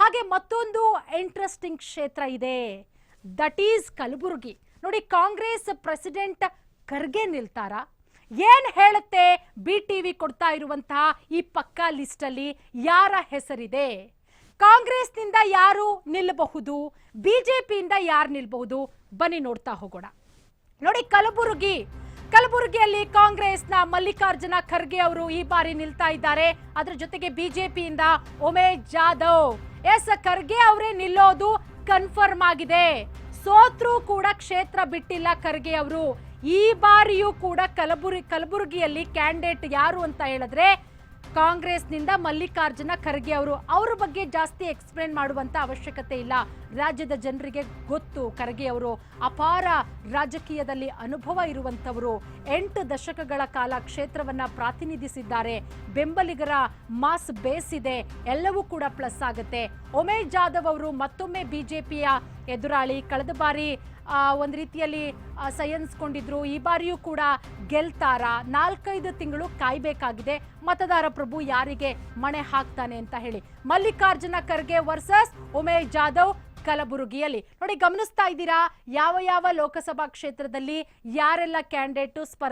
ಹಾಗೆ ಮತ್ತೊಂದು ಇಂಟ್ರೆಸ್ಟಿಂಗ್ ಕ್ಷೇತ್ರ ಇದೆ. That is Kalaburagi. ನೋಡಿ, ಕಾಂಗ್ರೆಸ್ ಪ್ರೆಸಿಡೆಂಟ್ ಖರ್ಗೆ ನಿಲ್ತಾರಾ? ಏನ್ ಹೇಳುತ್ತೆ? ಬಿ ಟಿವಿ ಕೊಡ್ತಾ ಇರುವಂತಹ ಈ ಪಕ್ಕಾ ಲಿಸ್ಟ್ ಅಲ್ಲಿ ಯಾರ ಹೆಸರಿದೆ? ಕಾಂಗ್ರೆಸ್ನಿಂದ ಯಾರು ನಿಲ್ಲಬಹುದು ಬಿಜೆಪಿಯಿಂದ ಯಾರು ನಿಲ್ಲಬಹುದು ಬನ್ನಿ ನೋಡ್ತಾ ಹೋಗೋಣ. ನೋಡಿ, ಕಲಬುರಗಿ. ಕಲಬುರಗಿಯಲ್ಲಿ ಕಾಂಗ್ರೆಸ್ನ ಮಲ್ಲಿಕಾರ್ಜುನ ಖರ್ಗೆ ಅವರು ಈ ಬಾರಿ ನಿಲ್ತಾ ಇದ್ದಾರೆ. ಅದರ ಜೊತೆಗೆ ಬಿಜೆಪಿಯಿಂದ ಉಮೇಶ್ ಜಾಧವ್. ಎಸ್, ಖರ್ಗೆ ಅವರೇ ನಿಲ್ಲೋದು ಕನ್ಫರ್ಮ್ ಆಗಿದೆ. ಸೋತ್ರೂ ಕೂಡ ಕ್ಷೇತ್ರ ಬಿಟ್ಟಿಲ್ಲ ಖರ್ಗೆ ಅವರು. ಈ ಬಾರಿಯೂ ಕೂಡ ಕಲಬುರಗಿ ಕಲಬುರಗಿಯಲ್ಲಿ ಕ್ಯಾಂಡಿಡೇಟ್ ಯಾರು ಅಂತ ಹೇಳಿದ್ರೆ ಕಾಂಗ್ರೆಸ್ನಿಂದ ಮಲ್ಲಿಕಾರ್ಜುನ ಖರ್ಗೆ ಅವರು ಅವ್ರ ಬಗ್ಗೆ ಜಾಸ್ತಿ ಎಕ್ಸ್ಪ್ಲೇನ್ ಮಾಡುವಂತ ಅವಶ್ಯಕತೆ ಇಲ್ಲ. ರಾಜ್ಯದ ಜನರಿಗೆ ಗೊತ್ತು, ಖರ್ಗೆ ಅವರು ಅಪಾರ ರಾಜಕೀಯದಲ್ಲಿ ಅನುಭವ ಇರುವಂತವರು ಎಂಟು ದಶಕಗಳ ಕಾಲ ಕ್ಷೇತ್ರವನ್ನ ಪ್ರಾತಿನಿಧಿಸಿದ್ದಾರೆ. ಬೆಂಬಲಿಗರ ಮಾಸ್ ಬೇಸ್ ಇದೆ ಎಲ್ಲವೂ ಕೂಡ ಪ್ಲಸ್ ಆಗುತ್ತೆ. ಉಮೇಶ್ ಜಾಧವ್ ಅವರು ಮತ್ತೊಮ್ಮೆ ಬಿಜೆಪಿಯ ಎದುರಾಳಿ. ಕಳೆದ ಬಾರಿ ಒಂದು ರೀತಿಯಲ್ಲಿ ಸಯನ್ಸ್ಕೊಂಡಿದ್ರು. ಈ ಬಾರಿಯೂ ಕೂಡ ಗೆಲ್ತಾರ? ನಾಲ್ಕೈದು ತಿಂಗಳು ಕಾಯಬೇಕಾಗಿದೆ. ಮತದಾರ ಪ್ರಭು ಯಾರಿಗೆ ಮಣೆ ಹಾಕ್ತಾನೆ ಅಂತ ಹೇಳಿ. ಮಲ್ಲಿಕಾರ್ಜುನ ಖರ್ಗೆ ವರ್ಸಸ್ ಉಮೇಶ್ ಜಾಧವ್ ಕಲಬುರಗಿಯಲ್ಲಿ. ನೋಡಿ, ಗಮನಿಸ್ತಾ ಇದ್ದೀರಾ? ಯಾವ ಯಾವ ಲೋಕಸಭಾ ಕ್ಷೇತ್ರದಲ್ಲಿ ಯಾರೆಲ್ಲ ಕ್ಯಾಂಡಿಡೇಟ್ ಸ್ಪರ್ಧೆ